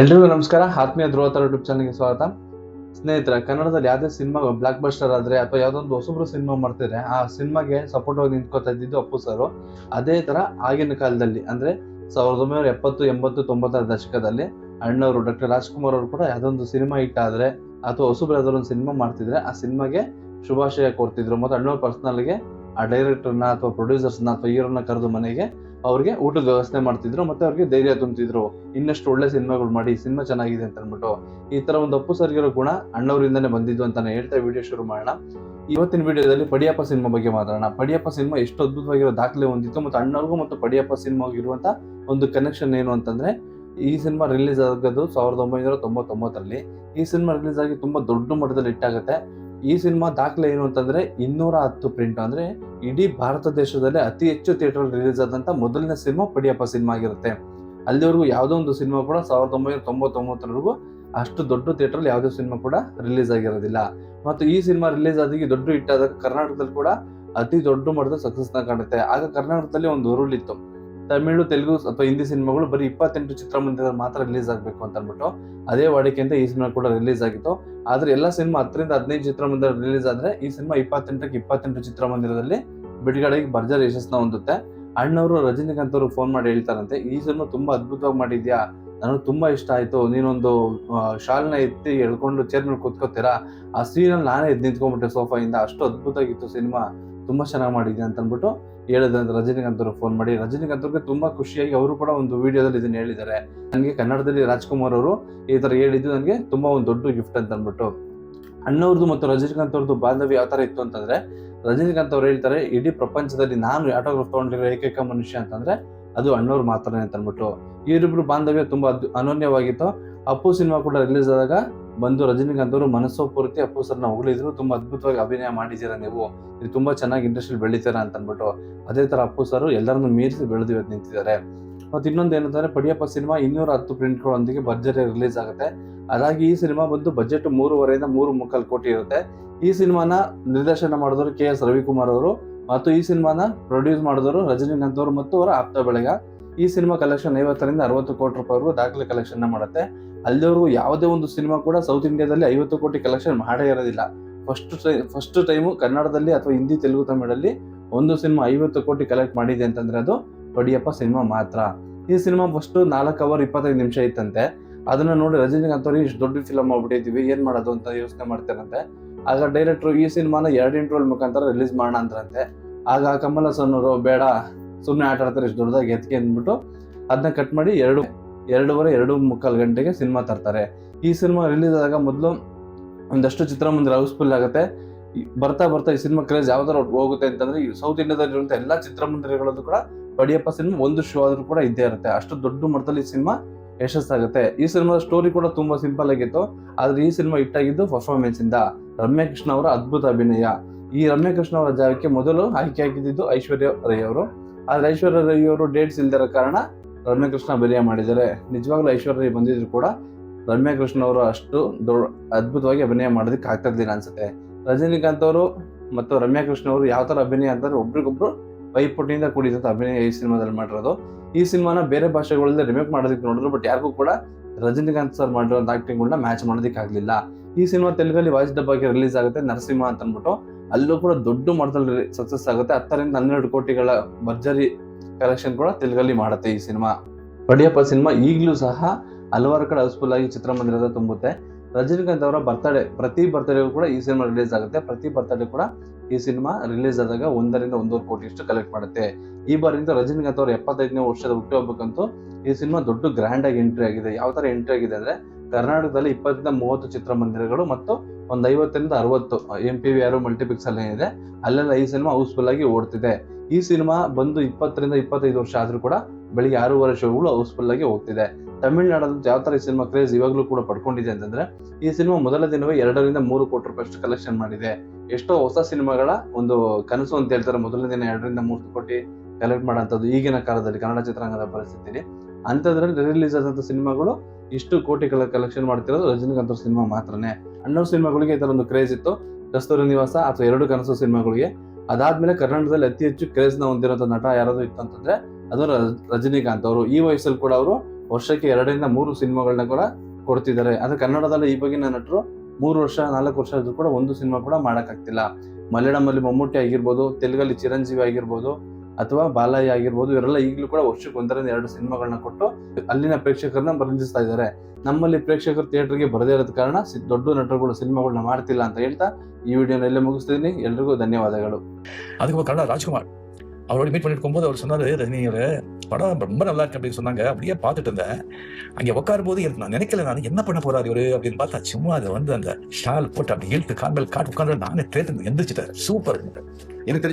ಎಲ್ರಿಗೂ ನಮಸ್ಕಾರ. ಆತ್ಮೀಯ ಧ್ರುವ ತರ ಯೂಟ್ಯೂಬ್ ಚಾನಲ್ಗೆ ಸ್ವಾಗತ. ಸ್ನೇಹಿತರ, ಕನ್ನಡದಲ್ಲಿ ಯಾವುದೇ ಸಿನಿಮಾ ಬ್ಲಾಕ್ ಬಸ್ಟರ್ ಆದ್ರೆ ಅಥವಾ ಯಾವ್ದೊಂದು ಹೊಸಬ್ರು ಸಿನಿಮಾ ಮಾಡ್ತಿದ್ರೆ ಆ ಸಿನಿಮಾಗೆ ಸಪೋರ್ಟ್ ಆಗಿ ನಿಂತ್ಕೋತಾ ಇದ್ದಿದ್ದು ಅಪ್ಪು ಸರ್. ಅದೇ ತರ ಆಗಿನ ಕಾಲದಲ್ಲಿ, ಅಂದ್ರೆ ಸಾವಿರದ ಒಂಬೈನೂರ ಎಪ್ಪತ್ತು, ಎಂಬತ್ತು, ತೊಂಬತ್ತರ ದಶಕದಲ್ಲಿ ಅಣ್ಣವರು ಡಾಕ್ಟರ್ ರಾಜ್ಕುಮಾರ್ ಅವರು ಕೂಡ ಯಾವ್ದೊಂದು ಸಿನಿಮಾ ಹಿಟ್ ಆದ್ರೆ ಅಥವಾ ಹೊಸಬ್ರು ಯಾವ್ದಾದ್ರು ಒಂದು ಸಿನಿಮಾ ಮಾಡ್ತಿದ್ರೆ ಆ ಸಿನಿಮಾಗೆ ಶುಭಾಶಯ ಕೊಡ್ತಿದ್ರು ಮತ್ತೆ ಅಣ್ಣವ್ರ ಪರ್ಸನಲ್ಗೆ ಆ ಡೈರೆಕ್ಟರ್ನ ಅಥವಾ ಪ್ರೊಡ್ಯೂಸರ್ಸ್ನ ಅಥವಾ ಹೀರೋನ ಕರೆದು ಮನೆಗೆ ಅವ್ರಿಗೆ ಊಟದ ವ್ಯವಸ್ಥೆ ಮಾಡ್ತಿದ್ರು ಮತ್ತೆ ಅವ್ರಿಗೆ ಧೈರ್ಯ ತುಂಬ್ತಿದ್ರು. ಇನ್ನಷ್ಟು ಒಳ್ಳೆ ಸಿನಿಮಾಗಳು ಮಾಡಿ ಸಿನಿಮಾ ಚೆನ್ನಾಗಿದೆ ಅಂತ ಅಂದ್ಬಿಟ್ಟು ಈ ತರ ಒಂದು ಅಪ್ಪು ಸರ್ಗಿರೋ ಗುಣ ಅಣ್ಣವರಿಂದಾನೇ ಬಂದಿದ್ದು ಅಂತಾನೆ ಹೇಳ್ತಾ ವಿಡಿಯೋ ಶುರು ಮಾಡೋಣ. ಇವತ್ತಿನ ವಿಡಿಯೋದಲ್ಲಿ ಪಡಿಯಪ್ಪ ಸಿನಿಮಾ ಬಗ್ಗೆ ಮಾತಾಡೋಣ. ಪಡಿಯಪ್ಪ ಸಿನಿಮಾ ಎಷ್ಟು ಅದ್ಭುತವಾಗಿರೋ ದಾಖಲೆ ಹೊಂದಿತ್ತು ಮತ್ತು ಅಣ್ಣವ್ರಿಗೂ ಮತ್ತು ಪಡಿಯಪ್ಪ ಸಿನಿಮಾಗೂ ಇರುವಂತ ಒಂದು ಕನೆಕ್ಷನ್ ಏನು ಅಂತಂದ್ರೆ, ಈ ಸಿನಿಮಾ ರಿಲೀಸ್ ಆಗೋದು ಸಾವಿರದ ಒಂಬೈನೂರ ತೊಂಬತ್ತೊಂಬತ್ತರಲ್ಲಿ. ಈ ಸಿನಿಮಾ ರಿಲೀಸ್ ಆಗಿ ತುಂಬಾ ದೊಡ್ಡ ಮಟ್ಟದಲ್ಲಿ ಇಟ್ಟಾಗುತ್ತೆ ಈ ಸಿನಿಮಾ ದಾಖಲೆ ಏನು ಅಂತಂದ್ರೆ ಇನ್ನೂರ ಹತ್ತು ಪ್ರಿಂಟ್ ಅಂದ್ರೆ ಇಡೀ ಭಾರತ ದೇಶದಲ್ಲೇ ಅತಿ ಹೆಚ್ಚು ಥಿಯೇಟರ್ ರಿಲೀಸ್ ಆದಂತ ಮೊದಲನೇ ಸಿನಿಮಾ ಪಡಿಯಪ್ಪ ಸಿನಿಮಾ ಆಗಿರುತ್ತೆ. ಅಲ್ಲಿವರೆಗೂ ಯಾವುದೋ ಒಂದು ಸಿನಿಮಾ ಕೂಡ ಸಾವಿರದ ಒಂಬೈನೂರ ತೊಂಬತ್ತೊಂಬತ್ತರವರೆಗೂ ಅಷ್ಟು ದೊಡ್ಡ ಥಿಯೇಟರ್ ಯಾವುದೇ ಸಿನಿಮಾ ಕೂಡ ರಿಲೀಸ್ ಆಗಿರೋದಿಲ್ಲ. ಮತ್ತು ಈ ಸಿನಿಮಾ ರಿಲೀಸ್ ಆದಾಗ ದೊಡ್ಡ ಹಿಟ್ ಆದಾಗ ಕರ್ನಾಟಕದಲ್ಲಿ ಕೂಡ ಅತಿ ದೊಡ್ಡ ಮಟ್ಟದ ಸಕ್ಸಸ್ನ ಕಾಣುತ್ತೆ. ಆಗ ಕರ್ನಾಟಕದಲ್ಲಿ ಒಂದು ಉರುಳಿತ್ತು. ತಮಿಳು, ತೆಲುಗು ಅಥವಾ ಹಿಂದಿ ಸಿನಿಮಾಗಳು ಬರೀ ಇಪ್ಪತ್ತೆಂಟು ಚಿತ್ರಮಂದಿರದಲ್ಲಿ ಮಾತ್ರ ರಿಲೀಸ್ ಆಗಬೇಕು ಅಂತ ಅಂದ್ಬಿಟ್ಟು ಅದೇ ವಾಡಿಕೆಯಿಂದ ಈ ಸಿನಿಮಾ ಕೂಡ ರಿಲೀಸ್ ಆಗಿತ್ತು. ಆದರೆ ಎಲ್ಲ ಸಿನಿಮಾ ಹತ್ತರಿಂದ ಹದಿನೈದು ಚಿತ್ರಮಂದಿರ ರಿಲೀಸ್ ಆದರೆ ಈ ಸಿನಿಮಾ ಇಪ್ಪತ್ತೆಂಟಕ್ಕೆ ಇಪ್ಪತ್ತೆಂಟು ಚಿತ್ರಮಂದಿರದಲ್ಲಿ ಬಿಡುಗಡೆಗೆ ಭರ್ಜರ್ ಯಶಸ್ಸನ್ನ ಹೊಂದುತ್ತೆ. ಅಣ್ಣವರು ರಜನಿಕಾಂತ್ ಅವರು ಫೋನ್ ಮಾಡಿ ಹೇಳ್ತಾರಂತೆ, ಈ ಸಿನಿಮಾ ತುಂಬಾ ಅದ್ಭುತವಾಗಿ ಮಾಡಿದ್ಯಾ? ನನಗೆ ತುಂಬಾ ಇಷ್ಟ ಆಯ್ತು. ನೀನೊಂದು ಶಾಲ್ನ ಎತ್ತಿ ಎಳ್ಕೊಂಡು ಚೇರ್ ಮೇಲೆ ಕೂತ್ಕೋತೀರಾ? ಆ ಸೀನಲ್ಲಿ ನಾನೇ ಎದ್ದು ನಿಂತ್ಕೊಂಡ್ಬಿಟ್ಟೆ ಸೋಫಾಯಿಂದ ಅಷ್ಟು ಅದ್ಭುತವಾಗಿತ್ತು ಸಿನಿಮಾ. ತುಂಬಾ ಚೆನ್ನಾಗಿ ಮಾಡಿದ್ಯಾ ಅಂತ ಅಂದ್ಬಿಟ್ಟು ಅಂತ ರಜನಿಕಾಂತ್ ಫೋನ್ ಮಾಡಿ. ರಜನಿಕಾಂತ್ ಅವ್ರಿಗೆ ತುಂಬಾ ಖುಷಿಯಾಗಿ ಅವರು ಕೂಡ ಒಂದು ವಿಡಿಯೋದಲ್ಲಿ ಇದನ್ನ ಹೇಳಿದ್ದಾರೆ. ನನಗೆ ಕನ್ನಡದಲ್ಲಿ ರಾಜ್ಕುಮಾರ್ ಅವರು ಈ ಥರ ಹೇಳಿದ್ದು ನನಗೆ ತುಂಬಾ ಒಂದು ದೊಡ್ಡ ಗಿಫ್ಟ್ ಅಂತ ಅಂದ್ಬಿಟ್ಟು ಅಣ್ಣವ್ರದ್ದು ಮತ್ತು ರಜನಿಕಾಂತ್ ಅವ್ರದ್ದು ಬಾಂಧವ್ಯ ಯಾವ ತರ ಇತ್ತು ಅಂತಂದ್ರೆ ರಜನಿಕಾಂತ್ ಅವ್ರು ಹೇಳ್ತಾರೆ, ಇಡೀ ಪ್ರಪಂಚದಲ್ಲಿ ನಾನು ಆಟೋಗ್ರಾಫ್ ತಗೊಂಡಿರೋ ಏಕೈಕ ಮನುಷ್ಯ ಅಂತಂದ್ರೆ ಅದು ಅಣ್ಣವ್ರು ಮಾತ್ರನೇ ಅಂತ ಅಂದ್ಬಿಟ್ಟು ಇವರಿಬ್ರು ಬಾಂಧವ್ಯ ತುಂಬಾ ಅನನ್ಯವಾಗಿತ್ತು. ಅಪ್ಪು ಸಿನಿಮಾ ಕೂಡ ರಿಲೀಸ್ ಆದಾಗ ಬಂದು ರಜನಿಕಾಂತ್ ಅವರು ಮನಸ್ಸೋ ಪೂರ್ತಿ ಅಪ್ಪು ಸರ್ನ ಹೊಗಳಿದ್ರು, ತುಂಬ ಅದ್ಭುತವಾಗಿ ಅಭಿನಯ ಮಾಡಿದ್ದೀರಾ ನೀವು? ಇದು ತುಂಬ ಚೆನ್ನಾಗಿ ಇಂಡಸ್ಟ್ರಿ ಬೆಳೀತೀರಾ ಅಂತ ಅಂದ್ಬಿಟ್ಟು ಅದೇ ತರ ಅಪ್ಪು ಸರ್ ಎಲ್ಲರನ್ನು ಮೀರಿಸಿ ಬೆಳೆದು ನಿಂತಿದ್ದಾರೆ. ಮತ್ತೆ ಇನ್ನೊಂದು ಏನಂತಂದರೆ, ಪಡಿಯಪ್ಪ ಸಿನಿಮಾ ಇನ್ನೂರ ಹತ್ತು ಪ್ರಿಂಟ್ಗಳೊಂದಿಗೆ ಭರ್ಜರಿ ರಿಲೀಸ್ ಆಗುತ್ತೆ. ಅದಾಗಿ ಈ ಸಿನಿಮಾ ಬಂದು ಬಜೆಟ್ ಮೂರುವರೆಯಿಂದ ಮೂರು ಮುಕ್ಕಾಲು ಕೋಟಿ ಇರುತ್ತೆ. ಈ ಸಿನಿಮಾನ ನಿರ್ದೇಶನ ಮಾಡಿದವರು ಕೆ ಎಸ್ ರವಿಕುಮಾರ್ ಅವರು ಮತ್ತು ಈ ಸಿನಿಮಾನ ಪ್ರೊಡ್ಯೂಸ್ ಮಾಡಿದವರು ರಜನಿಕಾಂತ್ ಅವರು ಮತ್ತು ಅವರ ಆಪ್ತ ಬೆಳೆಗ. ಈ ಸಿನಿಮಾ ಕಲೆಕ್ಷನ್ ಐವತ್ತರಿಂದ ಅರವತ್ತು ಕೋಟಿ ರೂಪಾಯಿವರೆಗೂ ದಾಖಲೆ ಕಲೆಕ್ಷನ್ ಮಾಡುತ್ತೆ. ಅಲ್ಲಿವರೆಗೂ ಯಾವುದೇ ಒಂದು ಸಿನಿಮಾ ಕೂಡ ಸೌತ್ ಇಂಡಿಯಾದಲ್ಲಿ ಐವತ್ತು ಕೋಟಿ ಕಲೆಕ್ಷನ್ ಮಾಡೇ ಇರೋದಿಲ್ಲ. ಫಸ್ಟ್ ಫಸ್ಟ್ ಟೈಮು ಕನ್ನಡದಲ್ಲಿ ಅಥವಾ ಹಿಂದಿ, ತೆಲುಗು, ತಮಿಳಲ್ಲಿ ಒಂದು ಸಿನಿಮಾ ಐವತ್ತು ಕೋಟಿ ಕಲೆಕ್ಟ್ ಮಾಡಿದೆ ಅಂತಂದ್ರೆ ಅದು ಪಡಿಯಪ್ಪ ಸಿನಿಮಾ ಮಾತ್ರ. ಈ ಸಿನಿಮಾ ಫಸ್ಟ್ ನಾಲ್ಕು ಅವರ್ ಇಪ್ಪತ್ತೈದು ನಿಮಿಷ ಇತ್ತಂತೆ. ಅದನ್ನ ನೋಡಿ ರಜನಿಕಾಂತ್ ಅವ್ರಿಗೆ ಇಷ್ಟು ದೊಡ್ಡ ಫಿಲಮ್ ಆಗ್ಬಿಟ್ಟಿದ್ವಿ, ಏನ್ ಮಾಡೋದು ಅಂತ ಯೋಚನೆ ಮಾಡ್ತಾರಂತೆ. ಆಗ ಡೈರೆಕ್ಟ್ರು ಈ ಸಿನಿಮಾನ ಎರಡು ಇಂಟ್ರೋಲ್ ಮುಖಾಂತರ ರಿಲೀಸ್ ಮಾಡೋಣ ಅಂತಾರಂತೆ ಆಗ ಕಮಲ್ ಹಾಸನ್ ಅವರು ಬೇಡ ಸುಮ್ಮನೆ ಆಟ ಆಡ್ತಾರೆ, ಇಷ್ಟು ದೊಡ್ಡದಾಗಿ ಎತ್ಕೆ ಅಂದ್ಬಿಟ್ಟು ಅದನ್ನ ಕಟ್ ಮಾಡಿ ಎರಡು ಎರಡೂವರೆ, ಎರಡು ಮುಕ್ಕಾಲು ಗಂಟೆಗೆ ಸಿನಿಮಾ ತರ್ತಾರೆ. ಈ ಸಿನಿಮಾ ರಿಲೀಸ್ ಆದಾಗ ಮೊದಲು ಒಂದಷ್ಟು ಚಿತ್ರಮಂದಿರ ಹೌಸ್ಫುಲ್ ಆಗುತ್ತೆ. ಬರ್ತಾ ಬರ್ತಾ ಈ ಸಿನಿಮಾ ಕ್ರೇಜ್ ಯಾವ್ದಾರು ಹೋಗುತ್ತೆ ಅಂತಂದ್ರೆ ಈ ಸೌತ್ ಇಂಡಿಯಾದಲ್ಲಿರುವಂಥ ಎಲ್ಲಾ ಚಿತ್ರಮಂದಿರಗಳಲ್ಲೂ ಕೂಡ ಬಡಿಯಪ್ಪ ಸಿನಿಮಾ ಒಂದು ಶೋ ಆದರೂ ಕೂಡ ಇದ್ದೇ ಇರುತ್ತೆ. ಅಷ್ಟು ದೊಡ್ಡ ಮಟ್ಟದಲ್ಲಿ ಈ ಸಿನಿಮಾ ಯಶಸ್ಸಾಗುತ್ತೆ. ಈ ಸಿನಿಮಾದ ಸ್ಟೋರಿ ಕೂಡ ತುಂಬಾ ಸಿಂಪಲ್ ಆಗಿತ್ತು. ಆದ್ರೆ ಈ ಸಿನಿಮಾ ಹಿಟ್ ಆಗಿದ್ದು ಪರ್ಫಾರ್ಮೆನ್ಸ್ ಇಂದ. ರಮ್ಯಾ ಕೃಷ್ಣ ಅವರ ಅದ್ಭುತ ಅಭಿನಯ. ಈ ರಮ್ಯಾ ಕೃಷ್ಣ ಅವರ ಜಾಗಕ್ಕೆ ಮೊದಲು ಆಯ್ಕೆ ಆಗಿದ್ದು ಐಶ್ವರ್ಯ ರೈ ಅವರು. ಆದ್ರೆ ಐಶ್ವರ್ಯ ರೈ ಅವರು ಡೇಟ್ಸ್ ಇಲ್ದಿರೋ ಕಾರಣ ರಮ್ಯಾ ಕೃಷ್ಣ ಅಭಿನಯ ಮಾಡಿದ್ದಾರೆ. ನಿಜವಾಗ್ಲೂ ಐಶ್ವರ್ಯ ಬಂದಿದ್ರು ಕೂಡ ರಮ್ಯಾ ಕೃಷ್ಣ ಅವರು ಅಷ್ಟು ದೊಡ್ಡ, ಅದ್ಭುತವಾಗಿ ಅಭಿನಯ ಮಾಡೋದಕ್ಕೆ ಆಗ್ತಾ ಇರ್ಲಿಲ್ಲ ಅನ್ಸುತ್ತೆ. ರಜನಿಕಾಂತ್ ಅವರು ಮತ್ತು ರಮ್ಯಾ ಕೃಷ್ಣ ಅವರು ಯಾವ ಥರ ಅಭಿನಯ ಅಂತಂದ್ರೆ ಒಬ್ರಿಗೊಬ್ರು ಪೈಪೋಟಿಯಿಂದ ಕೂಡಿದಂತ ಅಭಿನಯ ಈ ಸಿನಿಮಾದಲ್ಲಿ ಮಾಡಿರೋದು. ಈ ಸಿನಿಮಾನ ಬೇರೆ ಭಾಷೆಗಳಲ್ಲಿ ರಿಮೇಕ್ ಮಾಡೋದಕ್ಕೆ ನೋಡಿದ್ರು, ಬಟ್ ಯಾರಿಗೂ ಕೂಡ ರಜನಿಕಾಂತ್ ಸರ್ ಮಾಡಿರೋಂಥ ಆಕ್ಟಿಂಗ್ಗಳನ್ನ ಮ್ಯಾಚ್ ಮಾಡೋದಕ್ಕೆ ಆಗಲಿಲ್ಲ. ಈ ಸಿನಿಮಾ ತೆಲುಗಲ್ಲಿ ವಾಯ್ಸ್ ಡಬ್ಬಾಗಿ ರಿಲೀಸ್ ಆಗುತ್ತೆ, ನರಸಿಂಹ ಅಂತ ಅಂದ್ಬಿಟ್ಟು ಅಲ್ಲೂ ಕೂಡ ದೊಡ್ಡ ಮಟ್ಟದಲ್ಲಿ ಸಕ್ಸಸ್ ಆಗುತ್ತೆ. ಹತ್ತರಿಂದ ಹನ್ನೆರಡು ಕೋಟಿಗಳ ಭರ್ಜರಿ ಕಲೆಕ್ಷನ್ ಕೂಡ ತೆಲುಗಲ್ಲಿ ಮಾಡುತ್ತೆ ಈ ಸಿನಿಮಾ. ಪಡಿಯಪ್ಪ ಸಿನಿಮಾ ಈಗಲೂ ಸಹ ಹಲವಾರು ಕಡೆ ಹೌಸ್ಫುಲ್ ಆಗಿ ಚಿತ್ರಮಂದಿರದ ತುಂಬುತ್ತೆ. ರಜನಿಕಾಂತ್ ಅವರ ಬರ್ತಡೇ ಪ್ರತಿ ಬರ್ತಡೇಗೂ ಕೂಡ ಈ ಸಿನಿಮಾ ರಿಲೀಸ್ ಆಗುತ್ತೆ. ಪ್ರತಿ ಬರ್ತಡೇ ಕೂಡ ಈ ಸಿನಿಮಾ ರಿಲೀಸ್ ಆದಾಗ ಒಂದರಿಂದ ಒಂದೂವರೆ ಕೋಟಿ ಇಷ್ಟು ಕಲೆಕ್ಟ್ ಮಾಡುತ್ತೆ. ಈ ಬಾರಿಂದ ರಜನಿಕಾಂತ್ ಅವರ ಎಪ್ಪತ್ತೈದನೇ ವರ್ಷದ ಹುಟ್ಟುಹಬ್ಬಕ್ಕಂತೂ ಈ ಸಿನಿಮಾ ದೊಡ್ಡ ಗ್ರ್ಯಾಂಡ್ ಆಗಿ ಎಂಟ್ರಿ ಆಗಿದೆ. ಯಾವ ತರ ಎಂಟ್ರಿ ಆಗಿದೆ ಅಂದ್ರೆ ಕರ್ನಾಟಕದಲ್ಲಿ ಇಪ್ಪತ್ತರಿಂದ ಮೂವತ್ತು ಚಿತ್ರಮಂದಿರಗಳು ಮತ್ತು ಒಂದ್ ಐವತ್ತರಿಂದ ಅರವತ್ತು M P V R multiplex ಅಲ್ಲಿ ಏನಿದೆ ಅಲ್ಲೆಲ್ಲ ಈ ಸಿನಿಮಾ ಹೌಸ್ಫುಲ್ ಆಗಿ ಓಡ್ತಿದೆ. ಈ ಸಿನಿಮಾ ಬಂದು ಇಪ್ಪತ್ತರಿಂದ ಇಪ್ಪತ್ತೈದು ವರ್ಷ ಆದ್ರೂ ಕೂಡ ಬೆಳಿಗ್ಗೆ ಆರೂವರೆ ಶೋಗಳು ಹೌಸ್ಫುಲ್ ಆಗಿ ಹೋಗ್ತಿದೆ ತಮಿಳ್ನಾಡಲ್ಲಿ ಯಾವ ಥರ ಈ ಸಿನಿಮಾ ಕ್ರೇಜ್ ಇವಾಗಲೂ ಕೂಡ ಪಡ್ಕೊಂಡಿದೆ ಅಂತಂದ್ರೆ, ಈ ಸಿನಿಮಾ ಮೊದಲ ದಿನವೇ ಎರಡರಿಂದ ಮೂರು ಕೋಟಿ ರೂಪಾಯಿ ಅಷ್ಟು ಕಲೆಕ್ಷನ್ ಮಾಡಿದೆ. ಎಷ್ಟೋ ಹೊಸ ಸಿನಿಮಾಗಳ ಒಂದು ಕನಸು ಅಂತ ಹೇಳ್ತಾರೆ ಮೊದಲನೇ ದಿನ ಎರಡರಿಂದ ಮೂರು ಕೋಟಿ ಕಲೆಕ್ಟ್ ಮಾಡೋಂಥದ್ದು ಈಗಿನ ಕಾಲದಲ್ಲಿ ಕನ್ನಡ ಚಿತ್ರರಂಗದ ಪರಿಸ್ಥಿತಿಲಿ. ಅಂಥದ್ರಲ್ಲಿ ರಿಲೀಸ್ ಆದಂಥ ಸಿನಿಮಾಗಳು ಇಷ್ಟು ಕೋಟಿಗಳ ಕಲೆಕ್ಷನ್ ಮಾಡ್ತಿರೋದು ರಜನಿಕಾಂತ್ ಸಿನಿಮಾ ಮಾತ್ರನೇ. ಅಣ್ಣವ್ರ ಸಿನಿಮಾಗಳಿಗೆ ಈ ಥರ ಒಂದು ಕ್ರೇಜ್ ಇತ್ತು. ಕಸ್ತೂರಿ ನಿವಾಸ ಅಥವಾ ಎರಡು ಕನಸು ಸಿನಿಮಾಗಳಿಗೆ ಅದಾದ್ಮೇಲೆ ಕರ್ನಾಟಕದಲ್ಲಿ ಅತಿ ಹೆಚ್ಚು ಕ್ರೇಜ್ನ ಹೊಂದಿರುವಂತ ನಟ ಯಾರಾದರೂ ಇತ್ತು ಅಂತಂದ್ರೆ, ಅದು ರಜನಿಕಾಂತ್ ಅವರು. ಈ ವಯಸ್ಸಲ್ಲಿ ಕೂಡ ಅವರು ವರ್ಷಕ್ಕೆ ಎರಡರಿಂದ ಮೂರು ಸಿನಿಮಾಗಳನ್ನ ಕೂಡ ಕೊಡ್ತಿದ್ದಾರೆ. ಅದು ಕನ್ನಡದಲ್ಲಿ ಈ ಬಗ್ಗೆ ನಟರು ಮೂರು ವರ್ಷ, ನಾಲ್ಕು ವರ್ಷ ಆದ್ರೂ ಕೂಡ ಒಂದು ಸಿನಿಮಾ ಕೂಡ ಮಾಡೋಕ್ಕಾಗ್ತಿಲ್ಲ. ಮಲಯಾಳಮಲ್ಲಿ ಮಮ್ಮೂಟಿ ಆಗಿರ್ಬೋದು, ತೆಲುಗಲ್ಲಿ ಚಿರಂಜೀವಿ ಆಗಿರ್ಬೋದು ಅಥವಾ ಬಾಲಯ್ಯ ಆಗಿರ್ಬೋದು ಇವರೆಲ್ಲ ಈಗಲೂ ಕೂಡ ವರ್ಷಕ್ಕೆ ಒಂದರಿಂದ ಎರಡು ಸಿನಿಮಾಗಳನ್ನ ಕೊಟ್ಟು ಅಲ್ಲಿನ ಪ್ರೇಕ್ಷಕರನ್ನ ಬರಂಜಿಸ್ತಾ ಇದ್ದಾರೆ. ನಮ್ಮಲ್ಲಿ ಪ್ರೇಕ್ಷಕರು ಥಿಯೇಟರ್ಗೆ ಬರದೇ ಇರೋದ ಕಾರಣ ದೊಡ್ಡ ನಟರುಗಳು ಸಿನಿಮಾಗಳನ್ನ ಮಾಡ್ತಿಲ್ಲ ಅಂತ ಹೇಳ್ತಾ ಈ ವಿಡಿಯೋನ ಎಲ್ಲೇ ಮುಗಿಸ್ತಿದ್ದೀನಿ ಎಲ್ರಿಗೂ ಧನ್ಯವಾದಗಳು. ಅದಕ್ಕೆ ಕನ್ನಡ ರಾಜ್ಕುಮಾರ್. ಅವ್ರೊಳಗೆ ಮೀಟ್ ಮಾಡಿಟ್ಕೊಂಬೋದು, ಅವ್ರು படம் ரொம்ப நல்லா இருக்கு அப்படின்னு சொன்னாங்க. அப்படியே பார்த்துட்டு இருந்தேன். அங்கே உட்காரும் போது எனக்கு நான் நினைக்கல நான் என்ன பண்ண போறாரு இவரு? அப்படின்னு பார்த்தா சும்மா அதை வந்து அந்த ஷால் போட்டு அப்படி இழுத்து கால் மேல் காட்டு உட்காந்து நானே தேர்ந்து எந்திரிச்சிட்டேன். சூப்பர். எனக்கு தெரிஞ்சு